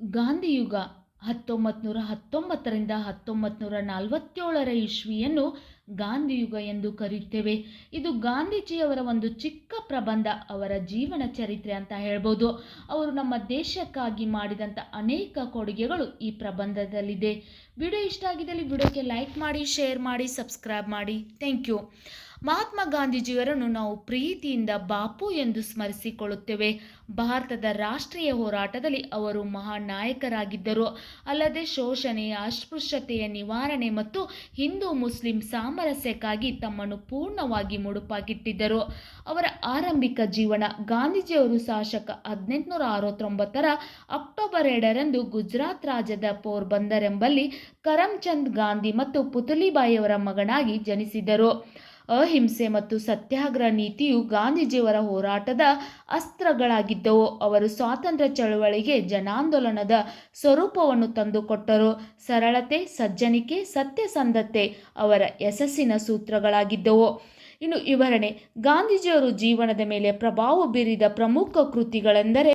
ಗಾಂಧಿಯುಗ ಹತ್ತೊಂಬತ್ತು ನೂರ ಹತ್ತೊಂಬತ್ತರಿಂದ ಹತ್ತೊಂಬತ್ತು ನೂರ ನಲವತ್ತೇಳರ ಇಸ್ವಿಯನ್ನು ಗಾಂಧಿಯುಗ ಎಂದು ಕರೆಯುತ್ತೇವೆ. ಇದು ಗಾಂಧೀಜಿಯವರ ಒಂದು ಚಿಕ್ಕ ಪ್ರಬಂಧ, ಅವರ ಜೀವನ ಚರಿತ್ರೆ ಅಂತ ಹೇಳ್ಬೋದು. ಅವರು ನಮ್ಮ ದೇಶಕ್ಕಾಗಿ ಮಾಡಿದಂಥ ಅನೇಕ ಕೊಡುಗೆಗಳು ಈ ಪ್ರಬಂಧದಲ್ಲಿದೆ. ವಿಡಿಯೋ ಇಷ್ಟ ಆಗಿದ್ದಲ್ಲಿ ವಿಡಿಯೋಕ್ಕೆ ಲೈಕ್ ಮಾಡಿ ಶೇರ್ ಮಾಡಿ ಸಬ್ಸ್ಕ್ರೈಬ್ ಮಾಡಿ. ಥ್ಯಾಂಕ್ ಯು ಮಹಾತ್ಮ ಗಾಂಧೀಜಿಯವರನ್ನು ನಾವು ಪ್ರೀತಿಯಿಂದ ಬಾಪು ಎಂದು ಸ್ಮರಿಸಿಕೊಳ್ಳುತ್ತೇವೆ. ಭಾರತದ ರಾಷ್ಟ್ರೀಯ ಹೋರಾಟದಲ್ಲಿ ಅವರು ಮಹಾನ್ ನಾಯಕರಾಗಿದ್ದರು ಅಲ್ಲದೆ ಶೋಷಣೆ ಅಸ್ಪೃಶ್ಯತೆಯ ನಿವಾರಣೆ ಮತ್ತು ಹಿಂದೂ ಮುಸ್ಲಿಂ ಸಾಮರಸ್ಯಕ್ಕಾಗಿ ತಮ್ಮನ್ನು ಪೂರ್ಣವಾಗಿ ಮುಡುಪಾಗಿಟ್ಟಿದ್ದರು. ಅವರ ಆರಂಭಿಕ ಜೀವನ ಗಾಂಧೀಜಿಯವರು ಶಾಸಕ ಹದಿನೆಂಟುನೂರ ಅರವತ್ತೊಂಬತ್ತರ ಅಕ್ಟೋಬರ್ ಎರಡರಂದು ಗುಜರಾತ್ ರಾಜ್ಯದ ಪೋರ್ಬಂದರ್ ಎಂಬಲ್ಲಿ ಕರಮ್ಚಂದ್ ಗಾಂಧಿ ಮತ್ತು ಪುತಲಿಬಾಯಿಯವರ ಮಗನಾಗಿ ಜನಿಸಿದರು. ಅಹಿಂಸೆ ಮತ್ತು ಸತ್ಯಾಗ್ರಹ ನೀತಿಯು ಗಾಂಧೀಜಿಯವರ ಹೋರಾಟದ ಅಸ್ತ್ರಗಳಾಗಿದ್ದವು. ಅವರು ಸ್ವಾತಂತ್ರ್ಯ ಚಳವಳಿಗೆ ಜನಾಂದೋಲನದ ಸ್ವರೂಪವನ್ನು ತಂದುಕೊಟ್ಟರು. ಸರಳತೆ, ಸಜ್ಜನಿಕೆ, ಸತ್ಯಸಂಧತೆ ಅವರ ಯಶಸ್ಸಿನ ಸೂತ್ರಗಳಾಗಿದ್ದವು. ಇನ್ನು ವಿವರಣೆ. ಗಾಂಧೀಜಿಯವರು ಜೀವನದ ಮೇಲೆ ಪ್ರಭಾವ ಬೀರಿದ ಪ್ರಮುಖ ಕೃತಿಗಳೆಂದರೆ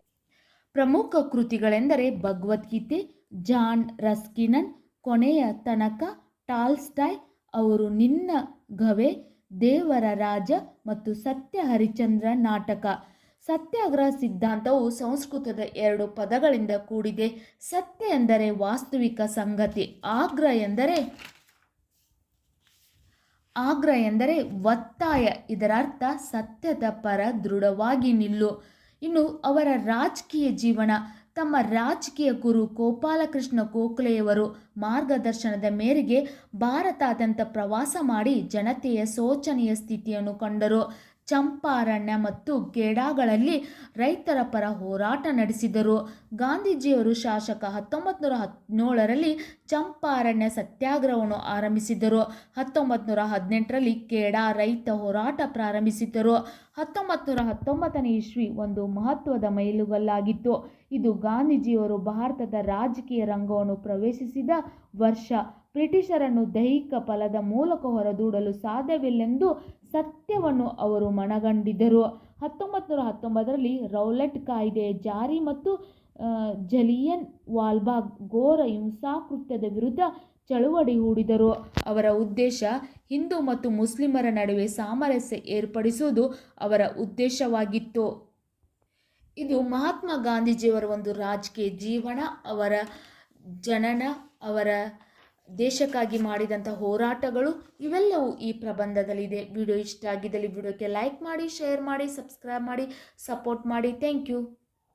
ಪ್ರಮುಖ ಕೃತಿಗಳೆಂದರೆ ಭಗವದ್ಗೀತೆ, ಜಾನ್ ರಸ್ಕಿನನ್, ಕೊನೆಯ ತನಕ ಟಾಲ್ಸ್ಟಾಯ್, ಅವರು ನಿನ್ನ ಗವೆ ದೇವರ ರಾಜ ಮತ್ತು ಸತ್ಯ ಹರಿಚಂದ್ರ ನಾಟಕ. ಸತ್ಯಾಗ್ರಹ ಸಿದ್ಧಾಂತವು ಸಂಸ್ಕೃತದ ಎರಡು ಪದಗಳಿಂದ ಕೂಡಿದೆ. ಸತ್ಯ ಎಂದರೆ ವಾಸ್ತವಿಕ ಸಂಗತಿ. ಆಗ್ರಹ ಎಂದರೆ ಆಗ್ರಹ ಎಂದರೆ ಒತ್ತಾಯ. ಇದರರ್ಥ ಸತ್ಯದ ಪರ ದೃಢವಾಗಿ ನಿಲ್ಲು. ಇನ್ನು ಅವರ ರಾಜಕೀಯ ಜೀವನ. ತಮ್ಮ ರಾಜಕೀಯ ಗುರು ಗೋಪಾಲಕೃಷ್ಣ ಗೋಖಲೆಯವರು ಮಾರ್ಗದರ್ಶನದ ಮೇರೆಗೆ ಭಾರತಾದ್ಯಂತ ಪ್ರವಾಸ ಮಾಡಿ ಜನತೆಯ ಶೋಚನೀಯ ಸ್ಥಿತಿಯನ್ನು ಕಂಡರು. ಚಂಪಾರಣ್ಯ ಮತ್ತು ಗೇಡಾಗಳಲ್ಲಿ ರೈತರ ಪರ ಹೋರಾಟ ನಡೆಸಿದರು. ಗಾಂಧೀಜಿಯವರು ಶಾಸಕ ಹತ್ತೊಂಬತ್ತು ನೂರ ಹದಿನೇಳರಲ್ಲಿ ಚಂಪಾರಣ್ಯ ಸತ್ಯಾಗ್ರಹವನ್ನು ಆರಂಭಿಸಿದರು ಹತ್ತೊಂಬತ್ತು ನೂರ ಹದಿನೆಂಟರಲ್ಲಿ ಕೇಡಾ ರೈತ ಹೋರಾಟ ಪ್ರಾರಂಭಿಸಿದರು ಹತ್ತೊಂಬತ್ತು ನೂರ ಹತ್ತೊಂಬತ್ತನೇ ಇಸ್ವಿ ಒಂದು ಮಹತ್ವದ ಮೈಲುಗಲ್ಲಾಗಿತ್ತು. ಇದು ಗಾಂಧೀಜಿಯವರು ಭಾರತದ ರಾಜಕೀಯ ರಂಗವನ್ನು ಪ್ರವೇಶಿಸಿದ ವರ್ಷ. ಬ್ರಿಟಿಷರನ್ನು ದೈಹಿಕ ಫಲದ ಮೂಲಕ ಹೊರದೂಡಲು ಸಾಧ್ಯವಿಲ್ಲೆಂದು ಸತ್ಯವನ್ನು ಅವರು ಮನಗಂಡಿದ್ದರು. ಹತ್ತೊಂಬತ್ತು ನೂರ ಹತ್ತೊಂಬತ್ತರಲ್ಲಿ ರೌಲೆಟ್ ಕಾಯ್ದೆ ಜಾರಿ ಮತ್ತು ಜಲಿಯನ್ ವಾಲ್ಬಾಗ್ ಘೋರ ಹಿಂಸಾಕೃತ್ಯದ ವಿರುದ್ಧ ಚಳುವಳಿ ಹೂಡಿದರು. ಅವರ ಉದ್ದೇಶ ಹಿಂದೂ ಮತ್ತು ಮುಸ್ಲಿಮರ ನಡುವೆ ಸಾಮರಸ್ಯ ಏರ್ಪಡಿಸುವುದು ಅವರ ಉದ್ದೇಶವಾಗಿತ್ತು. ಇದು ಮಹಾತ್ಮ ಗಾಂಧೀಜಿಯವರ ಒಂದು ರಾಜಕೀಯ ಜೀವನ, ಅವರ ಜನನ, ಅವರ ದೇಶಕ್ಕಾಗಿ ಮಾಡಿದಂಥ ಹೋರಾಟಗಳು ಇವೆಲ್ಲವೂ ಈ ಪ್ರಬಂಧದಲ್ಲಿದೆ. ವಿಡಿಯೋ ಇಷ್ಟ ಆಗಿದ್ದಲ್ಲಿ ವಿಡಿಯೋಕ್ಕೆ ಲೈಕ್ ಮಾಡಿ ಶೇರ್ ಮಾಡಿ ಸಬ್ಸ್ಕ್ರೈಬ್ ಮಾಡಿ ಸಪೋರ್ಟ್ ಮಾಡಿ. Thank you